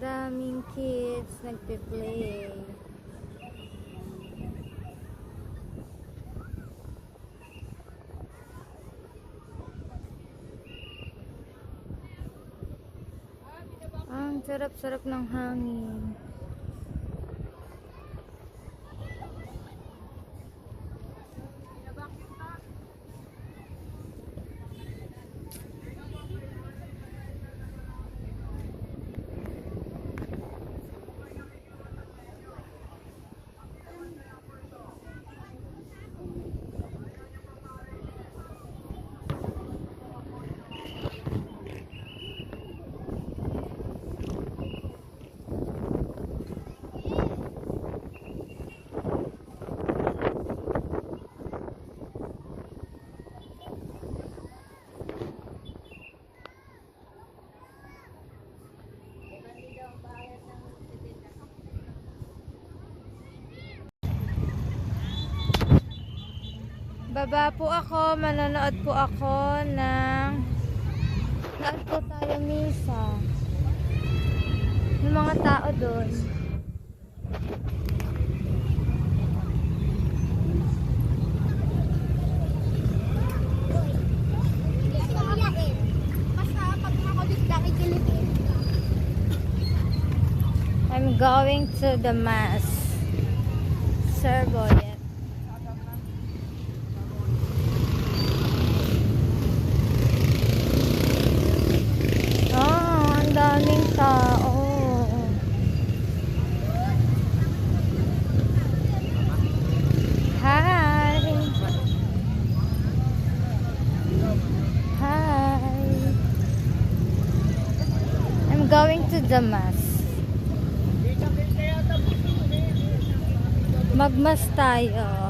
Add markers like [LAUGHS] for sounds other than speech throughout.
daming kids nagpe-play. Ang sarap-sarap ng hangin. Baba po ako, manonood po ako ng Saan po tayo misa? Yung mga tao doon. I'm going to the mass. Sir Boyet. Oh, ang daming tao. Hi. Hi. I'm going to the mass. Magmas tayo.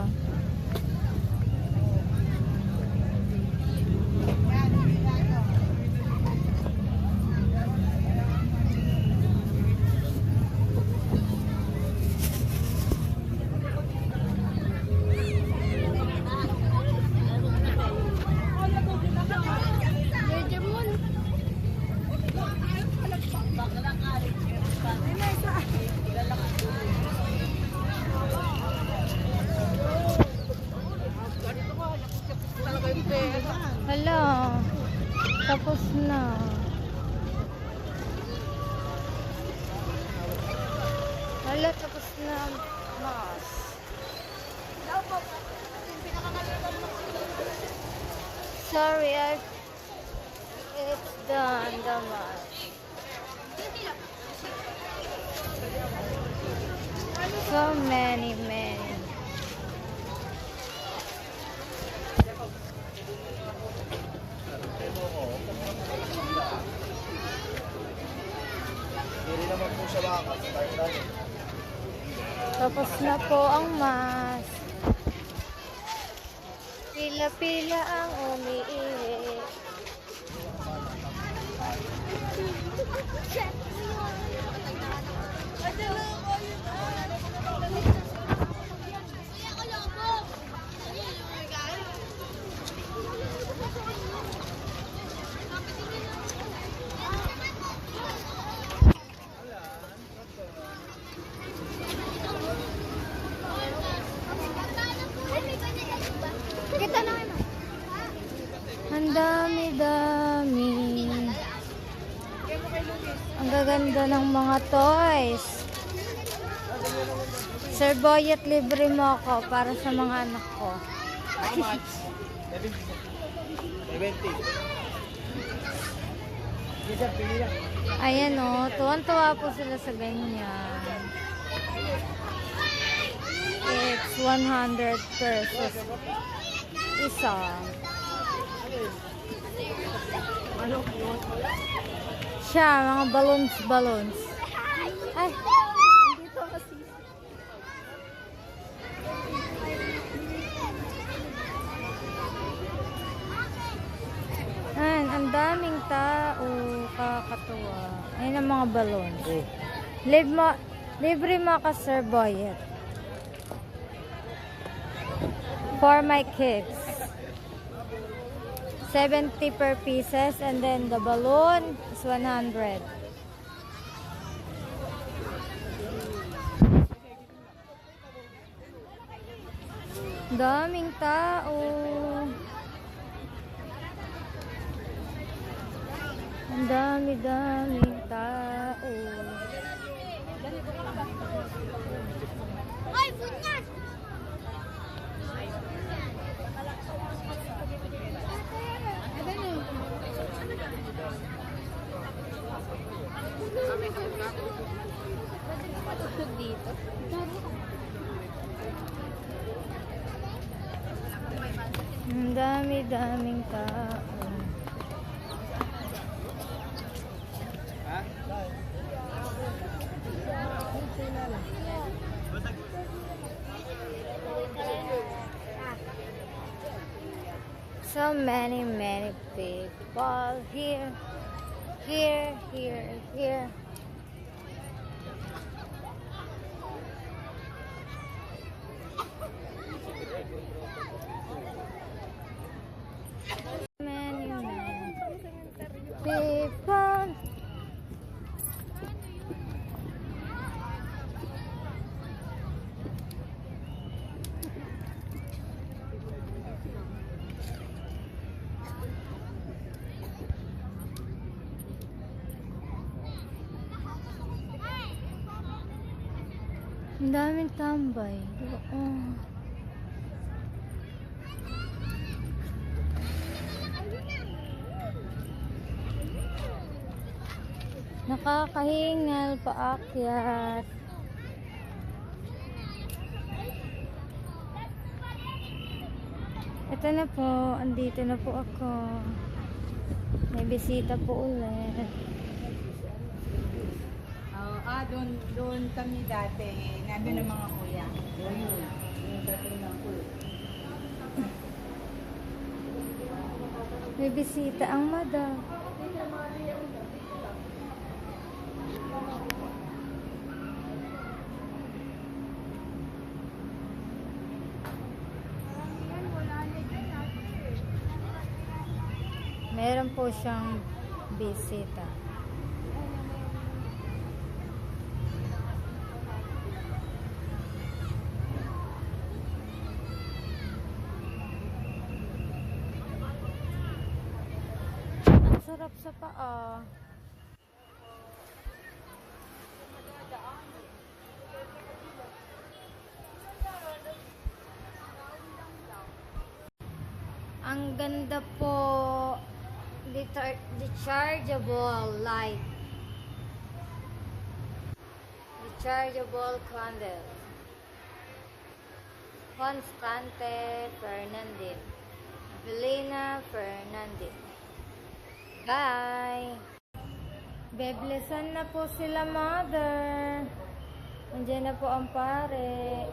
Tapos na. Hala, tapos na. Mas. Sorry, I... It's done, the mass. So many, many. Naman po siya makakasal. Tapos na po ang mas. Pila-pila ang umiihi. Kita na kayo. Ang dami-dami. Ang gaganda ng mga toys. Sir Boyet, libre mo ako para sa mga anak ko. How much? 70. Isa, pili na. Ayan o, tuwan-tuwa po sila sa ganyan. It's 100 pesos. Isa. Siya, mga balloons, balloons. Ay, Dito kasi. Ayan, ang daming tao. Kakatuwa. Ayan ang mga balloons. Oh. Libre mo, libre mo ka, Sir Boyet. For my kids. 70 per pieces and then the balloon is 100. Daming tao. Ang dami-daming tao. Ang dami-daming tao. So many, many people here, here, here, here. Many, many people. Ang daming tambay. Oo. Nakakahingal paakyat. Ito na po, andito na po ako. May bisita po ulit. Oh, ah, doon, doon kami dati. Nandun ang mga kuya. Ayun. Yung dating ng kuya. May bisita ang madam. Meron po siyang bisita. Ang sarap sa paa. Ang ganda po. Detar- Rechargeable light. Rechargeable candle. Constante Fernandin. Belena Fernandin. Bye! Beblesan na po sila, mother. Andiyan na po ang pare.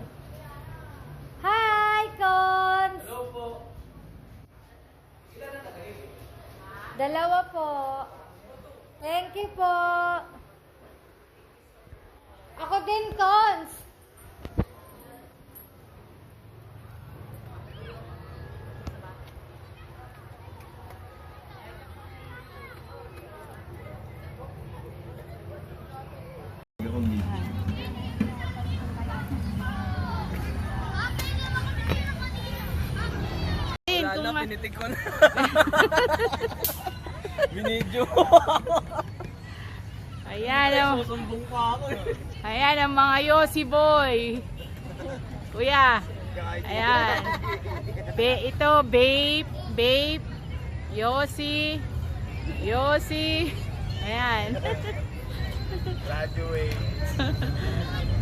Hi, Cons! Hello po. Dalawa po. Thank you po. Ako din, Cons. Wala na, ko na. [LAUGHS] Binidyo. [LAUGHS] Ayan ang, Susumbong pa ako eh. ayan ang mga Yossi boy. Kuya, ayan. Be, ito, babe, babe, Yossi, Yossi. Ayan. Graduate.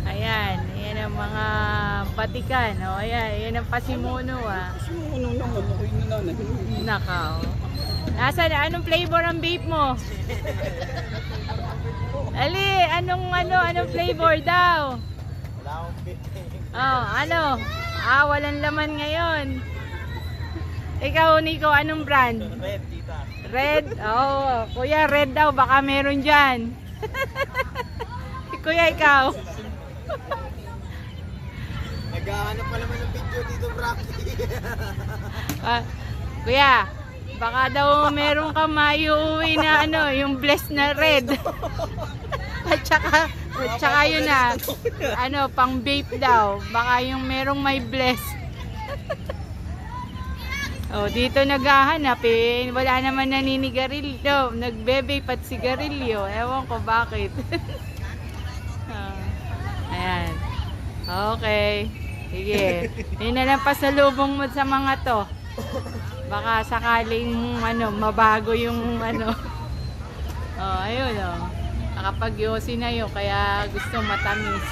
Ayan, ayan ang mga patikan. O, ayan, ayan ang pasimuno ah. Ano naman, ako yung nanay. Nakaw. Nasaan, anong flavor ang vape mo? Ali, anong ano, anong flavor daw? Wala akong pitik. Oh, ano? Ah, walang laman ngayon. Ikaw, Nico, anong brand? Red, tita. Red? Oo, kuya, red daw. Baka meron dyan. kuya, ikaw. Naghahanap pa naman ng video dito, Rocky. Ah, kuya, baka daw meron ka maiuwi na ano, yung blessed na red. at saka, at saka yun na, ano, pang vape daw. Baka yung merong may bless. oh, dito naghahanap eh. Wala naman naninigarilyo. Nagbebe pat sigarilyo. Ewan ko bakit. Ah, [LAUGHS] ayan. Okay. Sige. Yun na lang pasalubong mo sa mga to. Baka sakaling ano, mabago yung ano. Oh, ayun oh. Nakapag-yosi na yun, kaya gusto matamis.